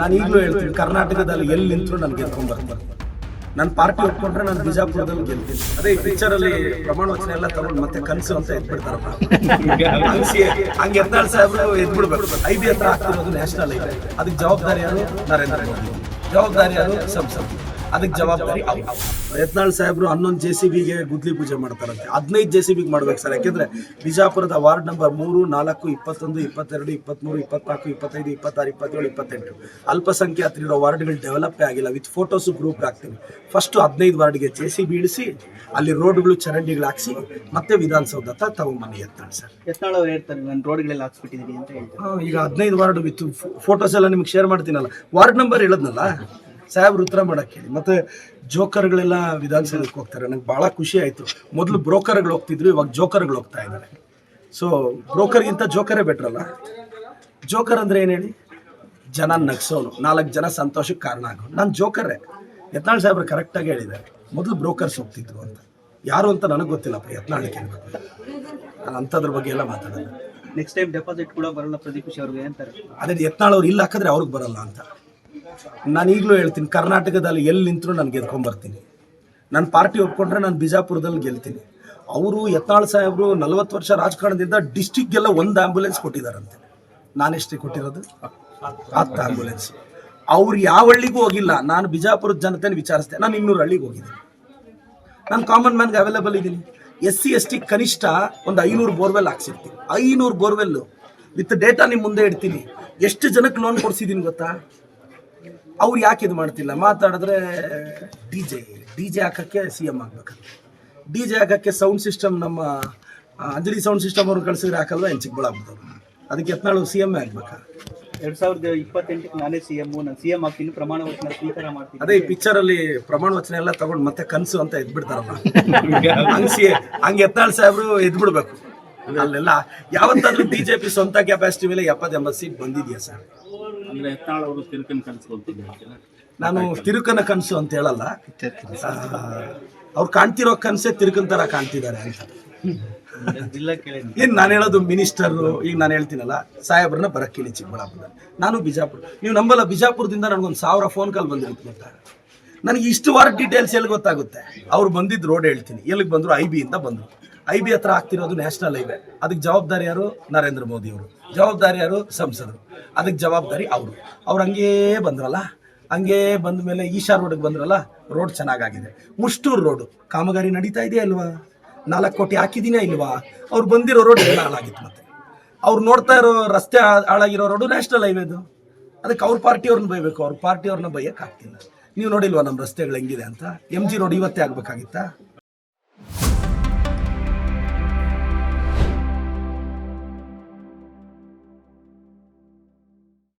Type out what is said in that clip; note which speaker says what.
Speaker 1: ನಾನು ಈಗಲೂ ಹೇಳ್ತೀನಿ, ಕರ್ನಾಟಕದಲ್ಲಿ ಎಲ್ಲಿ ನಿಂತರೂ ನಾನು ಗೆದ್ಕೊಂಡು ಬರ್ತೀನಿ. ನನ್ನ ಪಾರ್ಟಿ ಒಪ್ಕೊಂಡ್ರೆ ನಾನು ಬಿಜಾಪುರದಲ್ಲಿ ಗೆಲ್ತೀನಿ. ಅದೇ ಈ ಪಿಕ್ಚರ್ ಅಲ್ಲಿ ಪ್ರಮಾಣ ವಚನ ಎಲ್ಲ ತಗೊಂಡು ಮತ್ತೆ ಕನಸು ಅಂತ ಎದ್ಬಿಡ್ತಾರಪ್ಪ ಹಂಗೆ ಎದ್ದಾಳ್ ಸಾಹೇಬ್ರು ಎದ್ಬಿಡ್ಬೇಕು. ಐ ಬಿ ಹತ್ರ ಆಗ್ತಿರೋದು ನ್ಯಾಷನಲ್ ಐತೆ. ಅದಕ್ಕೆ ಜವಾಬ್ದಾರಿ ಯಾರು? ನರೇಂದ್ರ ಮೋದಿ. ಜವಾಬ್ದಾರಿ ಯಾರು? ಸಂಸತ್. ಅದಕ್ಕೆ ಜವಾಬ್ದಾರಿ ಅವ್ರು. ಯತ್ನಾಳ್ ಸಾಹೇಬ್ರು ಹನ್ನೊಂದು ಜೆ ಸಿ ಬಿಗೆ ಗುದ್ಲಿ ಪೂಜೆ ಮಾಡ್ತಾರಂತೆ ಹದಿನೈದು ಜೆ ಸಿ ಬಿಗೆ ಮಾಡ್ಬೇಕು ಸರ್. ಯಾಕೆಂದ್ರೆ ಬಿಜಾಪುರದ ವಾರ್ಡ್ ನಂಬರ್ ಮೂರು ನಾಲ್ಕು ಇಪ್ಪತ್ತೊಂದು ಇಪ್ಪತ್ತೆರಡು ಇಪ್ಪತ್ತ್ಮೂರು ಇಪ್ಪತ್ನಾಲ್ಕು ಇಪ್ಪತ್ತೈದು ಇಪ್ಪತ್ತಾರು ಇಪ್ಪತ್ತೇಳು ಇಪ್ಪತ್ತೆಂಟು. ಅಲ್ಪಸಂಖ್ಯಾತರಿರೋ ವಾರ್ಡ್ಗಳು ಡೆವಲಪ್ ಆಗಿಲ್ಲ. ವಿತ್ ಫೋಟೋಸು ಗ್ರೂಪ್ ಹಾಕ್ತೀವಿ. ಫಸ್ಟ್ ಹದಿನೈದು ವಾರ್ಡ್ಗೆ ಜೆ ಸಿ ಬಿ ಇಳಿಸಿ ಅಲ್ಲಿ ರೋಡ್ಗಳು ಚರಂಡಿಗಳು ಹಾಕ್ಸಿ ಮತ್ತೆ ವಿಧಾನಸೌಧ ಹತ್ರ ತಗೊಂಬನ್ನಿ ಎತ್ತಾಳೆ ಸರ್.
Speaker 2: ಎತ್ತಾಳ ಅವ್ರು ಹೇಳ್ತಾರೆ ನಾನು ರೋಡ್ಗಳೆಲ್ಲ ಹಾಕ್ಸ್ಬಿಟ್ಟಿದ್ದೀನಿ ಅಂತ ಹೇಳ್ತಾರೆ.
Speaker 1: ಈಗ ಹದಿನೈದು ವಾರ್ಡ್ ವಿತ್ ಫೋಟೋಸ್ ಎಲ್ಲ ನಿಮ್ಗೆ ಶೇರ್ ಮಾಡ್ತೀನಲ್ಲ. ವಾರ್ಡ್ ನಂಬರ್ ಹೇಳದ್ನಲ್ಲ? ಸಾಹೇಬ್ರು ಉತ್ತರ ಮಾಡಕ್ಕೆ ಹೇಳಿ. ಮತ್ತೆ ಜೋಕರ್ಗಳೆಲ್ಲ ವಿಧಾನಸೌಧಕ್ಕೆ ಹೋಗ್ತಾರೆ. ನನಗೆ ಭಾಳ ಖುಷಿ ಆಯಿತು. ಮೊದಲು ಬ್ರೋಕರ್ಗಳು ಹೋಗ್ತಿದ್ರು ಇವಾಗ ಜೋಕರ್ಗಳು ಹೋಗ್ತಾ ಇದ್ದಾರೆ. ಸೊ ಬ್ರೋಕರ್ಗಿಂತ ಜೋಕರೇ ಬೆಟ್ರಲ್ಲ ಅಲ್ಲ? ಜೋಕರ್ ಅಂದ್ರೆ ಏನು ಹೇಳಿ? ಜನ ನಗ್ಸೋನು. ನಾಲ್ಕು ಜನ ಸಂತೋಷಕ್ಕೆ ಕಾರಣ ಆಗೋ ನಾನು ಜೋಕರೇ ಯತ್ನಾಳ್ ಸಾಹೇಬ್ರು ಕರೆಕ್ಟಾಗಿ ಹೇಳಿದ್ದಾರೆ. ಮೊದಲು ಬ್ರೋಕರ್ಸ್ ಹೋಗ್ತಿದ್ರು ಅಂತ. ಯಾರು ಅಂತ ನನಗೆ ಗೊತ್ತಿಲ್ಲಪ್ಪ ಯತ್ನಾಳ್ ಕೇಳಬೇಕು ನಾನು ಅಂಥದ್ರ ಬಗ್ಗೆ ಎಲ್ಲ ಮಾತಾಡೋದು
Speaker 2: ನೆಕ್ಸ್ಟ್ ಟೈಮ್ ಡೆಪಾಸಿಟ್ ಕೂಡ ಬರಲ್ಲ ಪ್ರದೀಪ್ ಅವ್ರಿಗೆ ಅಂತಾರೆ.
Speaker 1: ಅದೇ ಯತ್ನಾಳ್ ಅವ್ರು ಇಲ್ಲಿ ಹಾಕಿದ್ರೆ ಅವ್ರಿಗೆ ಬರಲ್ಲ ಅಂತ. ನಾನು ಈಗಲೂ ಹೇಳ್ತೀನಿ, ಕರ್ನಾಟಕದಲ್ಲಿ ಎಲ್ಲಿ ನಿಂತರೂ ನಾನು ಗೆದ್ಕೊಂಬರ್ತೀನಿ ನನ್ನ ಪಾರ್ಟಿ ಒಪ್ಕೊಂಡ್ರೆ ನಾನು ಬಿಜಾಪುರದಲ್ಲಿ ಗೆಲ್ತೀನಿ. ಅವರು ಯತ್ನಾಳ್ ಸಾಹೇಬರು ನಲವತ್ತು ವರ್ಷ ರಾಜಕಾರಣದಿಂದ ಡಿಸ್ಟಿಕ್ಗೆಲ್ಲ ಒಂದು ಆಂಬ್ಯುಲೆನ್ಸ್ ಕೊಟ್ಟಿದ್ದಾರಂತೆ. ನಾನೆಷ್ಟೇ ಕೊಟ್ಟಿರೋದು? ಹತ್ತು ಆಂಬ್ಯುಲೆನ್ಸ್ ಅವ್ರು ಯಾವ ಹಳ್ಳಿಗೂ ಹೋಗಿಲ್ಲ. ನಾನು ಬಿಜಾಪುರದ ಜನತೆನ ವಿಚಾರಿಸಿದೆ. ನಾನು ಇನ್ನೂರು ಹಳ್ಳಿಗೆ ಹೋಗಿದ್ದೀನಿ. ನಾನು ಕಾಮನ್ ಮ್ಯಾನ್ಗೆ ಅವೈಲೇಬಲ್ ಇದ್ದೀನಿ. ಎಸ್ ಸಿ ಎಸ್ ಟಿ ಕನಿಷ್ಠ ಒಂದು ಐನೂರು ಬೋರ್ವೆಲ್ ಹಾಕ್ಸಿರ್ತೀನಿ. ಐನೂರು ಬೋರ್ವೆಲ್ಲು. ವಿತ್ ಡೇಟಾ ನಿಮ್ಮ ಮುಂದೆ ಇಡ್ತೀನಿ. ಎಷ್ಟು ಜನಕ್ಕೆ ಲೋನ್ ಕೊಡ್ಸಿದ್ದೀನಿ ಗೊತ್ತಾ? ಅವ್ರು ಯಾಕೆ ಇದು ಮಾಡ್ತಿಲ್ಲ? ಮಾತಾಡಿದ್ರೆ ಡಿ ಜೆ ಡಿ ಜೆ ಹಾಕಕ್ಕೆ ಸಿ ಎಂ ಆಗ್ಬೇಕಂತ. ಡಿ ಜೆ ಹಾಕಕ್ಕೆ ಸೌಂಡ್ ಸಿಸ್ಟಮ್ ನಮ್ಮ ಅಂಜಲಿ ಸೌಂಡ್ ಸಿಸ್ಟಮ್ ಅವ್ರು ಕಳಿಸಿದ್ರೆ ಹಾಕಲ್ವ? ಏನು ಚಿಕ್ಕಬಳ್ಳಾಪುರದವ್ರು ಅದಕ್ಕೆ ಎತ್ನಾಳು ಸಿ ಎಂ ಆಗ್ಬೇಕಾ?
Speaker 2: ಎರಡ್ ಸಾವಿರದ ಇಪ್ಪತ್ತೆಂಟಕ್ಕೆ ನಾನೇ ಸಿ ಎಂ ನಾನು ಸಿ ಎಂ ಆಗ್ತೀನಿ ಪ್ರಮಾಣ ವಚನ ಸ್ವೀಕಾರ ಮಾಡ್ತೀನಿ.
Speaker 1: ಅದೇ ಈ ಪಿಕ್ಚರ್ ಅಲ್ಲಿ ಪ್ರಮಾಣ ವಚನ ಎಲ್ಲ ತಗೊಂಡು ಮತ್ತೆ ಕನಸು ಅಂತ ಎದ್ಬಿಡ್ತಾರಲ್ಲ. ಹಂಗೆ ಹಂಗೆ ಯತ್ನಾಳ್ ಸಾಹೇಬ್ರು ಎದ್ಬಿಡ್ಬೇಕು. ಅಲ್ಲೆಲ್ಲ ಯಾವತ್ತಾದ್ರೂ ಬಿಜೆಪಿ ಸ್ವಂತ ಕೆಪಾಸಿಟಿ ಮೇಲೆ ಎಪ್ಪತ್ತೆಂಬತ್ತು ಸೀಟ್ ಬಂದಿದೆಯಾ ಸರ್
Speaker 3: ಅಂದ್ರೆ ಹೆತ್ತಾಳ ಅವರು ತಿರುಕನ್ ಕನ್ಸ್ಕೊಳ್ತಿದ್ದಾರೆ
Speaker 1: ನಾನು ತಿರುಕನ ಕನಸು ಅಂತ ಹೇಳಲ್ಲ. ಅವ್ರು ಕಾಣ್ತಿರೋ ಕನಸೇ ತಿರುಕನ್ ತರ ಕಾಣ್ತಿದ್ದಾರೆ ಅಂತ. ಏನ್ ನಾನು. ಹೇಳೋದು ಮಿನಿಸ್ಟರ್ ಈಗ ನಾನು ಹೇಳ್ತೀನಲ್ಲ ಸಾಹೇಬ್ರನ್ನ ಬರಕ್ಕೆ ಚಿಕ್ಕಬಳ್ಳಾಪುರ ಚಿಕ್ಕಬಳ್ಳಾಪುರದಲ್ಲಿ. ನಾನು ಬಿಜಾಪುರ ನೀವು ನಂಬಲ್ಲ ಬಿಜಾಪುರದಿಂದ ನನಗೊಂದು ಸಾವಿರ ಫೋನ್ ಕಾಲ್ ಬಂದಿರುತ್ತೆ ಗೊತ್ತಾ? ನನಗೆ ಇಷ್ಟು ವಾರ ಡೀಟೇಲ್ಸ್ ಎಲ್ಲಿ ಗೊತ್ತಾಗುತ್ತೆ? ಅವ್ರು ಬಂದಿದ್ದು ರೋಡ್ ಹೇಳ್ತೀನಿ. ಎಲ್ಲಿಗೆ ಬಂದರು? ಐ ಬಿಯಿಂದ ಬಂದರು. ಐ ಬಿ ಹತ್ರ ಆಗ್ತಿರೋದು ನ್ಯಾಷನಲ್ ಹೈವೇ. ಅದಕ್ಕೆ ಜವಾಬ್ದಾರಿ ಯಾರು? ನರೇಂದ್ರ ಮೋದಿ ಅವರು. ಜವಾಬ್ದಾರಿ ಯಾರು? ಸಂಸದರು. ಅದಕ್ಕೆ ಜವಾಬ್ದಾರಿ ಅವರು. ಅವ್ರು ಹಂಗೇ ಬಂದ್ರಲ್ಲ? ಹಂಗೇ ಬಂದ ಮೇಲೆ ಈಶಾ ರೋಡ್ಗೆ ಬಂದ್ರಲ್ಲ, ರೋಡ್ ಚೆನ್ನಾಗಾಗಿದೆ. ಮುಷ್ಟೂರು ರೋಡು. ಕಾಮಗಾರಿ ನಡೀತಾ ಇದೆಯಾ ಅಲ್ವಾ ನಾಲ್ಕು ಕೋಟಿ ಹಾಕಿದಿನೇ ಇಲ್ವಾ? ಅವ್ರು ಬಂದಿರೋ ರೋಡ್ ಎಲ್ಲ ಹಾಳಾಗಿತ್ತು ಮತ್ತೆ. ಅವ್ರು ನೋಡ್ತಾ ಇರೋ ರಸ್ತೆ ಹಾಳಾಗಿರೋ ರೋಡು ನ್ಯಾಷನಲ್ ಹೈವೇದು. ಅದಕ್ಕೆ ಅವ್ರ ಪಾರ್ಟಿಯವ್ರನ್ನ ಬೈಬೇಕು. ಅವ್ರ ಪಾರ್ಟಿಯವ್ರನ್ನ ಆಗ್ತಿಲ್ಲ. ನೀವು ನೋಡಿಲ್ವಾ ನಮ್ಮ ರಸ್ತೆಗಳು ಹೆಂಗಿದೆ ಅಂತ? ಎಂ ಜಿ ರೋಡ್ ಇವತ್ತೇ ಆಗ್ಬೇಕಾಗಿತ್ತಾ?